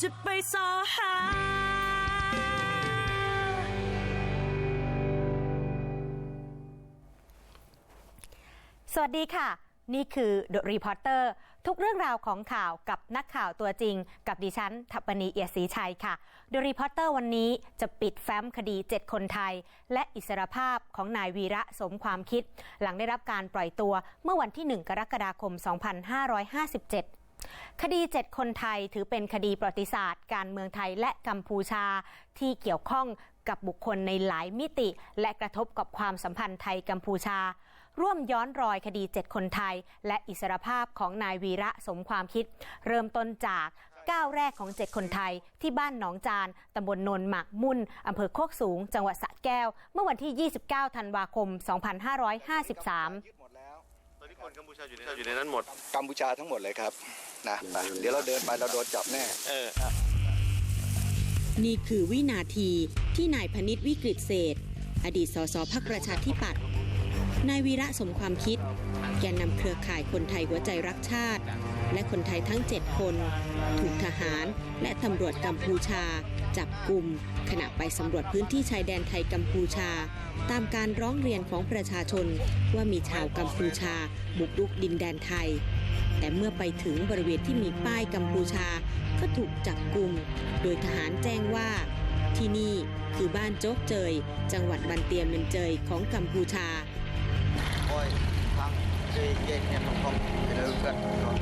จะไปสอหา สวัสดีค่ะ นี่คือ The Reporter ทุกเรื่องราวของข่าวกับนักข่าวตัวจริง กับดิฉันทัปปณีเอียดศรีชัยค่ะ The Reporter วันนี้จะปิดแฟ้มคดี 7 คนไทย และอิสรภาพของนายวีระสมความคิด หลังได้รับการปล่อยตัวเมื่อวันที่ 1 กรกฎาคม 2557 คดี 7 คนไทยถือเป็นคดีประวัติศาสตร์ การเมืองไทยและกัมพูชาที่เกี่ยวข้องกับบุคคลในหลายมิติ และกระทบกับความสัมพันธ์ไทยกัมพูชา ร่วมย้อนรอยคดี 7 คนไทย และอิสรภาพของนายวีระสมความคิด เริ่มต้นจากก้าวแรกของ 7 คนไทยที่บ้านหนองจาน ตำบลนนหมากมุ่น อำเภอโคกสูง จังหวัดสระแก้ว เมื่อวันที่ 29 ธันวาคม 2553 คนกัมพูชาอยู่ในอยู่ในนั้นหมด กัมพูชาทั้งหมดเลยครับนะไปเดี๋ยวเราเดินไปเราโดนจับแน่ เออนี่คือวินาทีที่นายพนิษฐ์วิกฤตเศษ อดีตสสพักประชาธิปัตย์ นายวีระสมความคิด แกนนำเครือข่ายคนไทยหัวใจรักชาติ และคนไทยทั้ง 7 คน ถูกทหารและตำรวจกัมพูชา จับกลุ่มขณะไปสำรวจพื้นที่ชายแดนไทยกัมพูชา ตามการร้องเรียนของประชาชนว่ามีชาวกัมพูชา บุกรุกดินแดนไทย แต่เมื่อไปถึงบริเวณที่มีป้ายกัมพูชา ก็ถูกจับกลุ่มโดยทหารแจ้งว่าที่นี่คือบ้านโจ๊กเจย จังหวัดบันเตียเมนเจยของกัมพูชา Ôi, thằng gì vậy nhà không không thì nó gần rồi.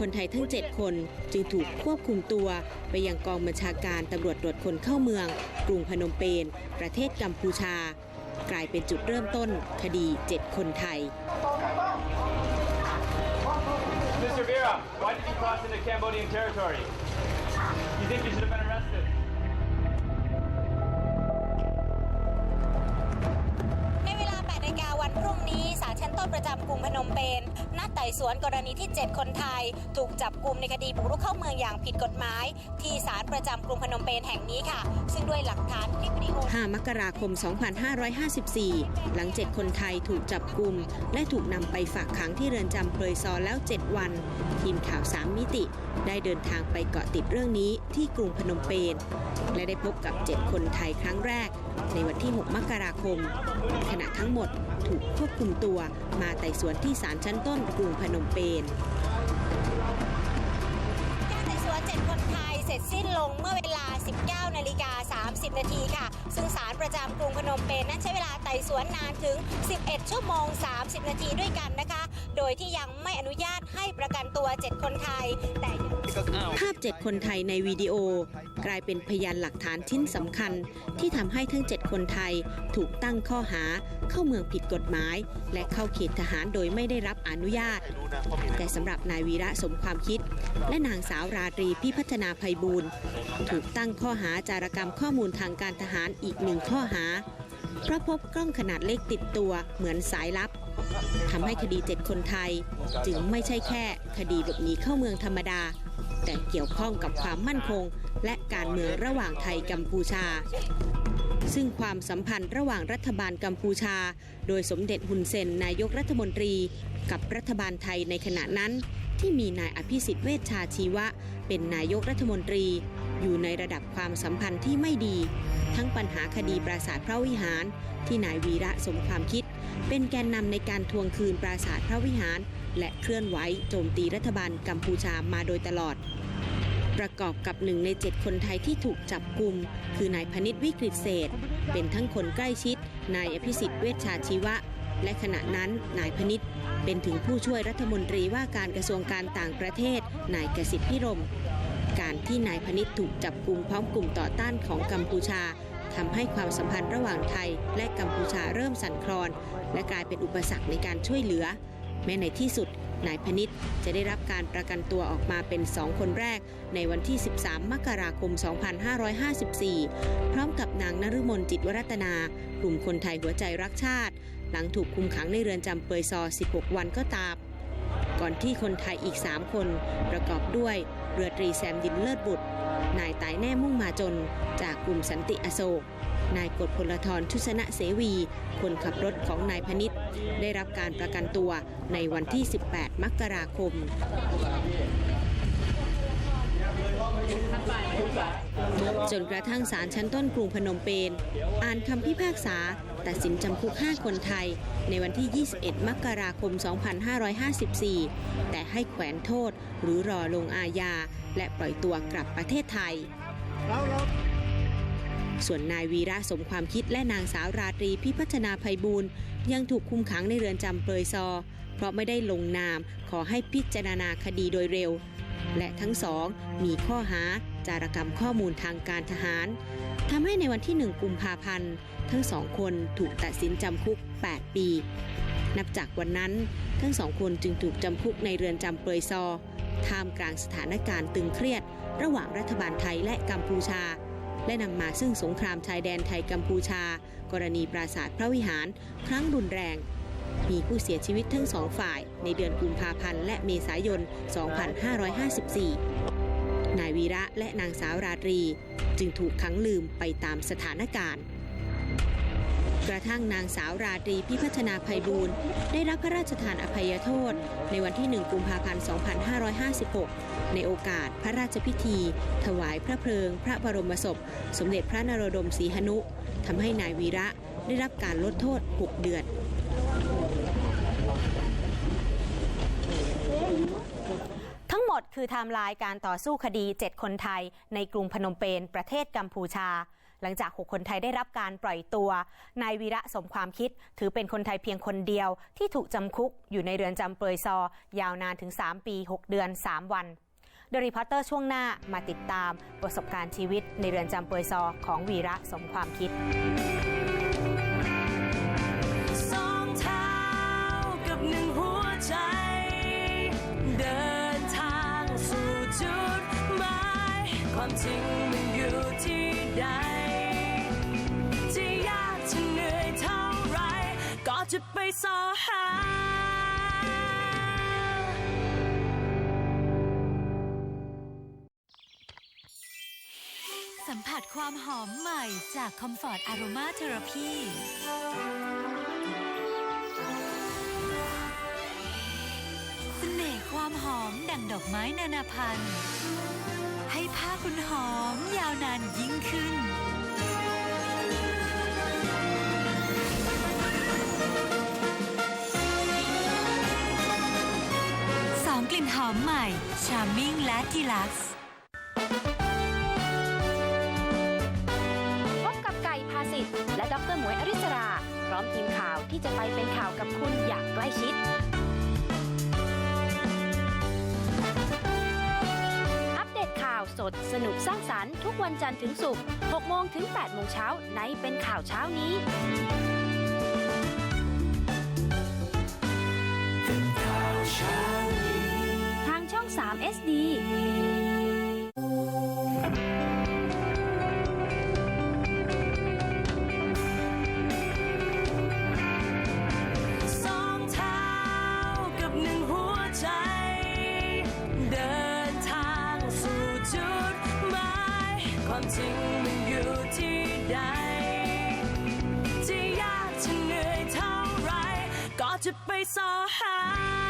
คนไทยทั้ง 7 คนจึงถูกควบคุมตัวไปยังกองบัญชาการตำรวจตรวจคนเข้าเมือง กรุงพนมเปญประเทศกัมพูชา กลายเป็นจุดเริ่มต้นคดี 7 คนไทย Mr. Vera, why did you cross into Cambodian territory? You think you should have been ลชั้นต้นประจำกรุงพนมเปญนัดไต่สวนกรณีที่ 7 คนไทย ถูกจับกลุ่มในคดีบุกรุกเข้าเมืองอย่างผิดกฎหมาย ที่ศาลประจำกรุงพนมเปญแห่งนี้ค่ะ ซึ่งด้วยหลักฐานคลิปวิดีโอ 5 มกราคม 2554 หลัง 7 คนไทยถูกจับกลุ่ม และถูกนำไปฝากขังที่เรือนจำเปรยซอแล้ว 7 วัน ทีมข่าว 3 มิติ ได้เดินทางไปเกาะติดเรื่องนี้ที่กรุงพนมเปญและได้พบกับ 7 คนไทยครั้งแรก ในวันที่ 6 มกราคม ขณะทั้งหมดถูกควบคุมตัวมาไต่สวนที่ศาลชั้นต้นกรุงพนมเปญการไต่สวน7คนไทยเสร็จสิ้นลงเมื่อเวลา 19 นาฬิกา 30 นาทีค่ะ ซึ่งศาลประจำกรุงพนมเปญนั้นใช้เวลาไต่สวนนานถึง 11 ชั่วโมง 30 นาทีด้วยกันนะคะ โดยที่ยังไม่อนุญาตให้ประกันตัว 7 คนไทย แต่ยัง ภาพ 7 คนไทยในวิดีโอ กลายเป็นพยานหลักฐานชิ้นสำคัญ ที่ทำให้ทั้ง 7 คนไทยถูกตั้งข้อหาเข้าเมืองผิดกฎหมาย และเข้าเขตทหารโดยไม่ได้รับอนุญาต แต่สำหรับนายวีระสมความคิด และนางสาวราตรีพิพัฒนาภัยบูรณ์ถูกตั้งข้อหาจารกรรมข้อมูลทางการทหารอีกหนึ่งข้อหาเพราะพบกล้องขนาดเล็กติดตัวเหมือนสายลับทำให้คดี7คนไทย จึงไม่ใช่แค่คดีหลบหนีเข้าเมืองธรรมดา แต่เกี่ยวข้องกับความมั่นคง และการเมืองระหว่างไทยกัมพูชา ซึ่งความสัมพันธ์ระหว่างรัฐบาลกัมพูชา โดยสมเด็จฮุนเซนนายกรัฐมนตรี กับรัฐบาลไทยในขณะนั้น ที่มีนายอภิสิทธิ์เวชชาชีวะ เป็นนายกรัฐมนตรี อยู่ในระดับความสัมพันธ์ที่ไม่ดี ทั้งปัญหาคดีปราสาทพระวิหาร ที่นายวีระสมความคิด เป็นแกนนำในการทวงคืนปราสาทพระวิหาร และเคลื่อนไหวโจมตีรัฐบาลกัมพูชามาโดยตลอด ประกอบกับหนึ่งในเจ็ดคนไทยที่ถูกจับกลุ่ม คือนายพนิษฐ์วิกฤตเศษ เป็นทั้งคนใกล้ชิด นายอภิสิทธิ์เวชชาชีวะ และขณะนั้นนายพนิษฐ์เป็นถึงผู้ช่วยรัฐมนตรีว่าการกระทรวงการต่างประเทศ นายกสิทธิพิรม การที่นายพนิษฐ์ถูกจับกลุ่มพร้อมกลุ่มต่อต้านของกัมพูชาทำให้ความสัมพันธ์ระหว่างไทย และกัมพูชาเริ่มสั่นคลอน และกลายเป็นอุปสรรคในการช่วยเหลือ แม้ในที่สุดนายพนิษฐ์จะได้รับการประกันตัวออกมาเป็นสองคนแรก ในวันที่ 13 มกราคม 2554 พร้อมกับนางนฤมลจิตวรัตนา กลุ่มคนไทยหัวใจรักชาติ หลังถูกคุมขังในเรือนจำเปยซอ 16 วันก็ตาม ก่อนที่คนไทยอีก 3 คนประกอบด้วย เรือตรีแซมดินเลิศบุตร นายตายแน่มุ่งมาจน จากกลุ่มสันติอโศก นายกฎพลธรชุสนะเสวี คนขับรถของนายพนิษฐ์ได้รับการประกันตัวในวันที่ 18 มกราคมจนกระทั่งศาลชั้นต้นกรุงพนมเปญอ่านคำพิพากษา ตัดสินจำคุก 5 คนไทย ในวันที่ 21 มกราคม 2554 แต่ให้แขวนโทษหรือรอลงอาญา และปล่อยตัวกลับประเทศไทย ส่วนนายวีระสมความคิดและนางสาวราตรีพิพัฒนาภัยบูลย์ยังถูกคุมขังในเรือนจำเปรยซอ เพราะไม่ได้ลงนามขอให้พิจารณาคดีโดยเร็ว และทั้งสองมีข้อหา จารกรรมข้อมูลทางการทหารทำให้ในวันที่ 1 กุมภาพันธ์ ทั้งสองคนถูกตัดสินจำคุก 8 ปี นับจากวันนั้น ทั้งสองคนจึงถูกจำคุกในเรือนจำเปรยซอ ท่ามกลางสถานการณ์ตึงเครียด ระหว่างรัฐบาลไทยและกัมพูชา และนำมาซึ่งสงครามชายแดนไทยกัมพูชา กรณีปราสาทพระวิหารครั้งรุนแรง มีผู้เสียชีวิตทั้งสองฝ่ายในเดือนกุมภาพันธ์และเมษายน 2554 นายวีระและนางสาวราตรี จึงถูกขังลืมไปตามสถานการณ์ กระทั่งนางสาวราตรีพิพัฒนาภัยบูรณ์ได้รับพระราชทานอภัยโทษ ในวันที่ 1 กุมภาพันธ์ 2556 ในโอกาสพระราชพิธี ถวายพระเพลิง พระบรมศพ สมเด็จพระนโรดมศรีหนุทำให้นายวีระได้รับการลดโทษ 6 เดือน ทั้งหมด คือไทม์ไลน์การต่อสู้คดี 7 คนไทย ในกรุงพนมเปญประเทศกัมพูชา หลังจาก 6 คนไทยได้รับการปล่อยตัวนายวีระสมความคิด ถือเป็นคนไทยเพียงคนเดียว ที่ถูกจำคุกอยู่ในเรือนจำเปรยซอ ยาวนานถึง 3 ปี 6 เดือน 3 วันเดรีพอตเตอร์ช่วงหน้ามาติดตามประสบการณ์ชีวิตในเรือนจำเปรยซอของวีระสมความคิด ความจริงมันอยู่ที่ใดจะยากจะเหนื่อยเท่าไร ก็จะไปสอหา สัมผัสความหอมใหม่จาก Comfort Aroma Therapy เสน่ห์ความหอมดั่งดอกไม้นานาพันธุ์ ให้ผ้าคุณหอมยาวนานยิ่งขึ้น สองกลิ่นหอมใหม่ Charming และ Deluxe พบกับไก่พาสิทธิ์และดรหมวยอริสรา พร้อมทีมข่าวที่จะไปเป็นข่าวกับคุณ สดสนุกสร้างสรรค์ทุกวันจันทร์ถึงศุกร์6โมงถึง8โมงเช้าในเป็นข่าวเช้านี้ทางช่อง 3 SD ความจริงมันอยู่ที่ใดจะยากจะเหนื่อยเท่าไร ก็จะไปสอหา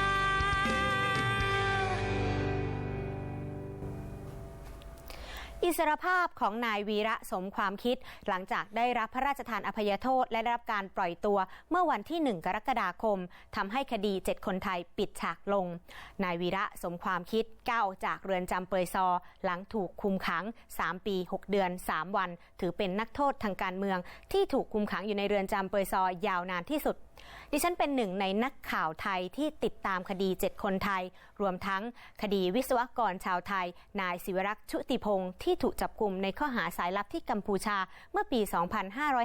อิสรภาพของนายวีระสมความคิด หลังจากได้รับพระราชทานอภัยโทษ และได้รับการปล่อยตัวเมื่อวันที่ 1 กรกฎาคมทำให้คดี 7 คนไทยปิดฉากลง นายวีระสมความคิดก้าวจากเรือนจำเปยซอ หลังถูกคุมขัง 3 ปี 6 เดือน 3 วัน ถือเป็นนักโทษทางการเมือง ที่ถูกคุมขังอยู่ในเรือนจำเปยซอยาวนานที่สุดดิฉันเป็นหนึ่งในนักข่าวไทยที่ติดตามคดี 7 คนไทย รวมทั้งคดีวิศวกรชาวไทย นายศิวรักษ์ชุติพงศ์ที่ถูกจับกลุ่มในข้อหาสายลับที่กัมพูชาเมื่อปี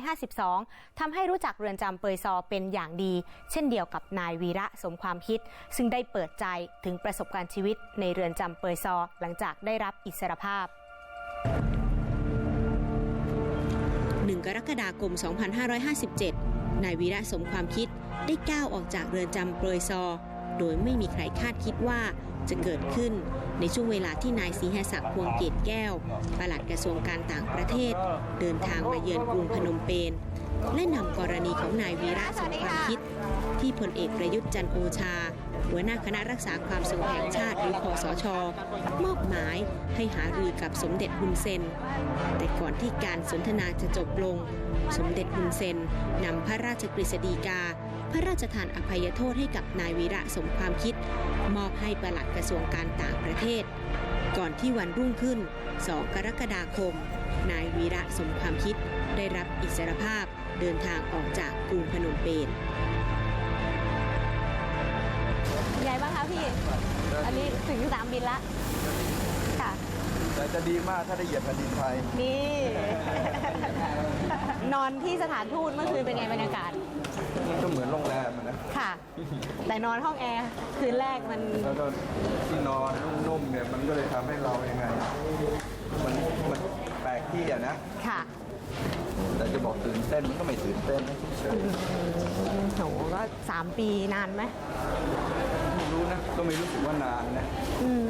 2552ทำให้รู้จักเรือนจำเปยซอเป็นอย่างดี เช่นเดียวกับนายวีระสมความคิด ซึ่งได้เปิดใจถึงประสบการณ์ชีวิตในเรือนจำเปยซอหลังจากได้รับอิสรภาพ1กรกฎาคม 2557 นายวีระสมความคิดได้ก้าวออกจากเรือนจำเปรยซอ โดยไม่มีใครคาดคิดว่าจะเกิดขึ้นในช่วงเวลาที่นายศรีหศักดิ์พวงเกตแก้วปลัดกระทรวงการต่างประเทศ เดินทางมาเยือนกรุงพนมเปญและนำกรณีของนายวีระสมความคิด ที่พลเอกประยุทธ์จันโอชา หัวหน้าคณะรักษาความสงบแห่งชาติหรือคอสช มอบหมายให้หารือกับสมเด็จฮุนเซน แต่ก่อนที่การสนทนาจะจบลง สมเด็จฮุนเซนนำพระราชกฤษฎีกา พระราชทานอภัยโทษให้กับนายวีระสมความคิด มอบให้ปลัดกระทรวงการต่างประเทศ ก่อนที่วันรุ่งขึ้น 2 กรกฎาคม นายวีระสมความคิดได้รับอิสรภาพเดินทางออกจากกรุงพนมเปญเป็นไงบ้างคะพี่ อันนี้ถึงสนามบินละ ค่ะแต่จะดีมากถ้าได้เหยียบแผ่นดินไทย นี่ นอนที่สถานทูตเมื่อคืนเป็นไงบรรยากาศ ก็เหมือนโรงแรมอะนะ ค่ะ แต่นอนห้องแอร์คืนแรกมัน แล้วก็ที่นอนนุ่มๆเนี่ยมันก็เลยทำให้เรายังไง มันมันแปลกที่อะนะ ค่ะ แต่จะบอกตื่นเต้นมันก็ไม่ตื่นเต้นนะเฉยโหก็สามปีนานไหมๆไม่รู้นะ ก็ไม่รู้สึกว่านานนะ อืม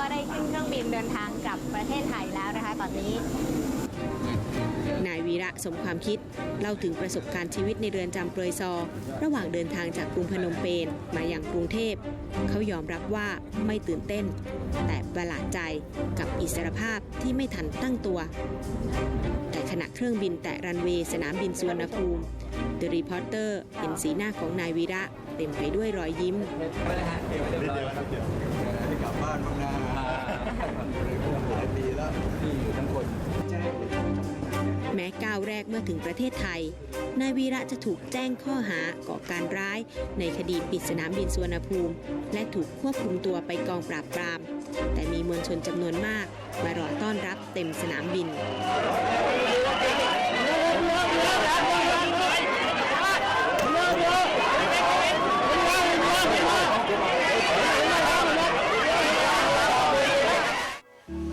ก็ได้ขึ้นเครื่องบินเดินทางกลับประเทศไทยแล้วนะคะตอนนี้ นายวีระสมความคิดเล่าถึงประสบการณ์ชีวิตในเรือนจำเปรยซอ ระหว่างเดินทางจากกรุงพนมเปญมาอย่างกรุงเทพ เขายอมรับว่าไม่ตื่นเต้น แต่ประหลาดใจกับอิสรภาพที่ไม่ทันตั้งตัว แต่ขณะเครื่องบินแตะรันเวย์สนามบินสุวรรณภูมิเดอะรีพอร์เตอร์เห็นสีหน้าของนายวีระเต็มไปด้วยรอยยิ้ม ม้ก้าวแรกเมื่อถึงประเทศไทย นายวีระจะถูกแจ้งข้อหาก่อการร้าย ในคดีปิดสนามบินสุวรรณภูมิ และถูกควบคุมตัวไปกองปราบปราม แต่มีมวลชนจำนวนมาก มารอต้อนรับเต็มสนามบิน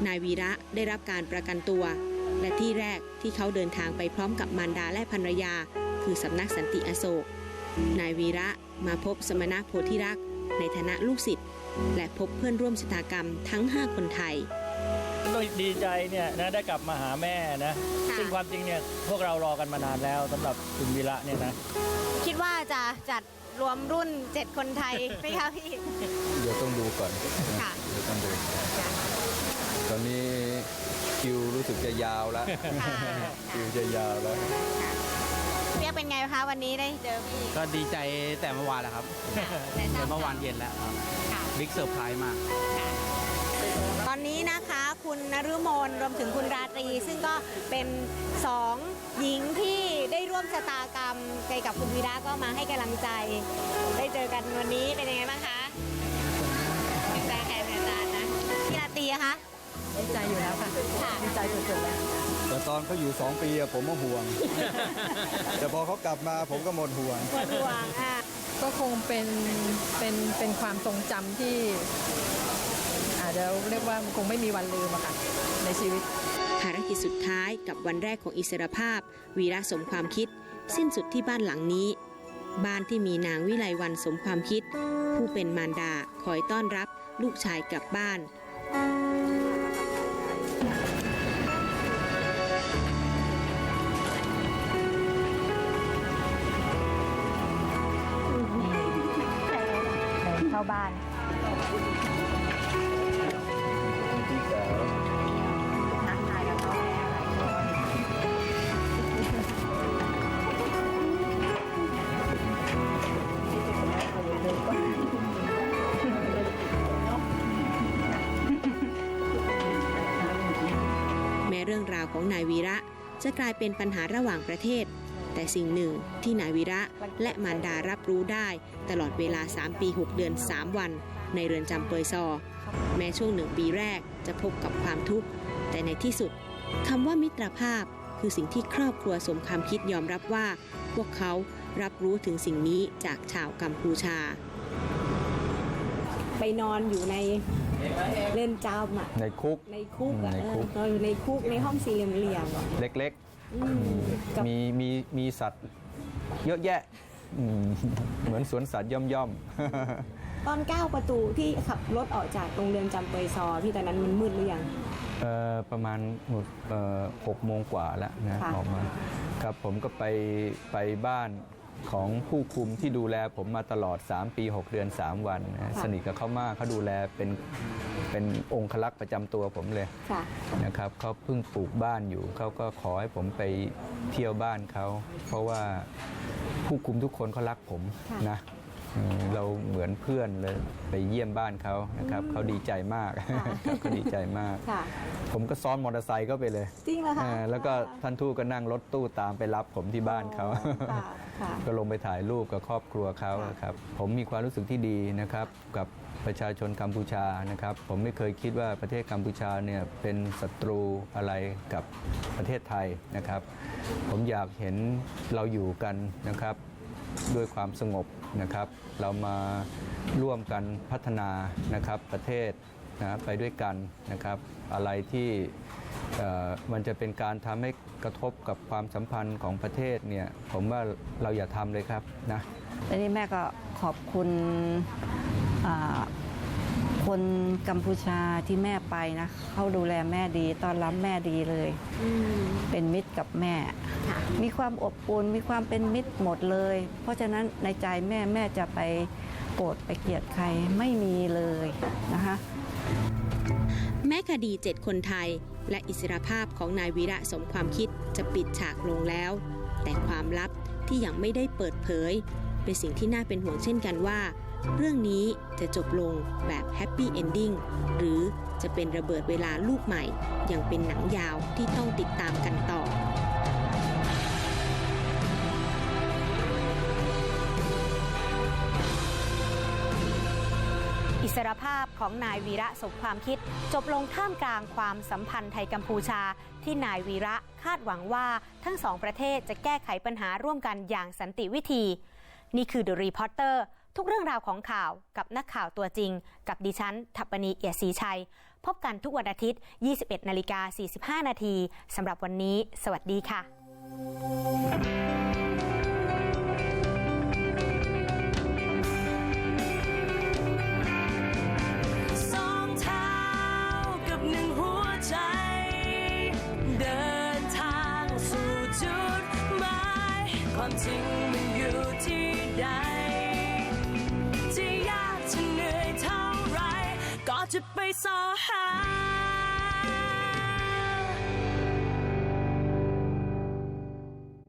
นายวีระได้รับการประกันตัว และที่แรกที่เขาเดินทางไปพร้อมกับมารดาและภรรยา คือสำนักสันติอโศก นายวีระมาพบสมณะโพธิรักษ์ในฐานะลูกศิษย์และพบเพื่อนร่วมชะตากรรมทั้ง 5 คนไทยก็ดีใจเนี่ยนะได้กลับมาหาแม่นะค่ะซึ่งความจริงเนี่ยพวกเรารอกันมานานแล้วสำหรับคุณวีระเนี่ยนะ คิดว่าจะจัดรวมรุ่น 7 คนไทยไหมคะพี่ เดี๋ยวต้องดูก่อนค่ะเดี๋ยวต้องดูตอนนี้ คิวรู้สึกจะยาวแล้วค่ะ คิวจะยาวแล้ว เรียกเป็นไงคะวันนี้ได้เจอพี่ก็ดีใจแต่เมื่อวานแล้วครับได้ทราแต่บเมื่อวานเย็นแล้วครับค่ะบิ๊กเซอร์ไพรส์มาก ตอนนี้นะคะคุณนฤมลรวมถึงคุณราตรี ซึ่งก็เป็นสองหญิงที่ได้ร่วมชะตากรรมไปกับคุณวีระก็มาให้กำลังใจ ได้เจอกันวันนี้เป็นยังไงบ้างคะ ดีใจสุดๆแล้วแต่ตอนเขาอยู่ 2 ปีอะผมก็ห่วง แต่พอเขากลับมาผมก็หมดห่วง หมดห่วงอะก็คงเป็นเป็นเป็นความทรงจำที่ อาจจะเรียกว่ามันคงไม่มีวันลืมอะค่ะในชีวิต ภารกิจสุดท้ายกับวันแรกของอิสรภาพ วีระสมความคิด สิ้นสุดที่บ้านหลังนี้ บ้านที่มีนางวิไลวันสมความคิด ผู้เป็นมารดาคอยต้อนรับลูกชายกลับบ้านาบ้านทักทายกับพ่อแม่อะไรแม้เรื่องราวของนายวีระจะกลายเป็นปัญหาระหว่างประเทศ แต่สิ่งหนึ่งที่นายวีระและมารดารับรู้ได้ตลอดเวลา 3 ปี 6 เดือน 3 วัน ในเรือนจำเปยซอ แม้ช่วงหนึ่งปีแรกจะพบกับความทุกข์ แต่ในที่สุดคำว่ามิตรภาพคือสิ่งที่ครอบครัวสมความคิดยอมรับว่า พวกเขารับรู้ถึงสิ่งนี้จากชาวกัมพูชา ไปนอนอยู่ในเล่นจำอะในคุกในคุกอะในเอคุอกเราอยู่ในคุกในห้องสี่เหลี่ยมๆอะเล็กอื มๆกับมีมีมีสัตว์เยอะแยะอืมเหมือนสวนสัตว์ย่อมย่อมๆตอนก้าวประตูที่ขับรถออกจากโรงเรียนจำเปยซอพี่ตอนนั้นมันมืดหรือยังเอ่อประมาณเอ่อหกโมงกว่าแล้วนะค่ะ ออกมา ครับผมก็ไปไปบ้าน ของผู้คุมที่ดูแลผมมาตลอด 3 ปี 6 เดือน 3 วันนะสนิทกับเขามากเขาดูแลเป็นเป็นองคลักษ์ประจำตัวผมเลยค่ะ นะครับเขาเพิ่งปลูกบ้านอยู่เขาก็ขอให้ผมไปเที่ยวบ้านเขาเพราะว่าผู้คุมทุกคนเขารักผมค่ะ นะอืม เราเหมือนเพื่อนเลยไปเยี่ยมบ้านเขานะครับเขาดีใจมากครับเขาดีใจมาก ค่ะ ผมก็ซ้อนมอเตอร์ไซค์ก็ไปเลยจริงเหรอคะอ่าแล้วก็ท่านทูตก็นั่งรถตู้ตามไปรับผมที่บ้านเขา ค่ะค่ะ ก็ลงไปถ่ายรูปกับครอบครัวเขาค่ะ ครับ ผมมีความรู้สึกที่ดีนะครับ กับประชาชนกัมพูชานะครับ ผมไม่เคยคิดว่าประเทศกัมพูชาเนี่ยเป็นศัตรูอะไรกับประเทศไทยนะครับ ผมอยากเห็นเราอยู่กันนะครับ ด้วยความสงบนะครับ เรามาร่วมกันพัฒนานะครับประเทศนะไปด้วยกันนะครับ อะไรที่มันจะเป็นการทำให้กระทบกับความสัมพันธ์ของประเทศเนี่ยผมว่าเราอย่าทำเลยครับนะทีนี้แม่ก็ขอบคุณอ่า คนกัมพูชาที่แม่ไปนะเขาดูแลแม่ดีต้อนรับแม่ดีเลย เป็นมิตรกับแม่ มีความอบอุ่นมีความเป็นมิตรหมดเลย เพราะฉะนั้นในใจแม่แม่จะไปโกรธไปเกลียดใครไม่มีเลยนะคะแม้คดี7คนไทย และอิสรภาพของนายวีระสมความคิดจะปิดฉากลงแล้ว แต่ความลับที่ยังไม่ได้เปิดเผย เป็นสิ่งที่น่าเป็นห่วงเช่นกันว่า เรื่องนี้จะจบลงแบบแฮปปี้เอนดิ้งหรือจะเป็นระเบิดเวลาลูกใหม่ ยังเป็นหนังยาวที่ต้องติดตามกันต่ออิสรภาพของนายวีระสมความคิด จบลงท่ามกลางความสัมพันธ์ไทยกัมพูชา ที่นายวีระคาดหวังว่าทั้งสองประเทศจะแก้ไขปัญหาร่วมกันอย่างสันติวิธี นี่คือ The Reporter ทุกเรื่องราวของข่าวกับนักข่าวตัวจริง กับดิฉันทัปปณีเอียดศรีชัย พบกันทุกวันอาทิตย์ 21นาฬิกา45นาทีสำหรับวันนี้ สวัสดีค่ะ จะไปสอหา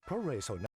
เพราะเรโซน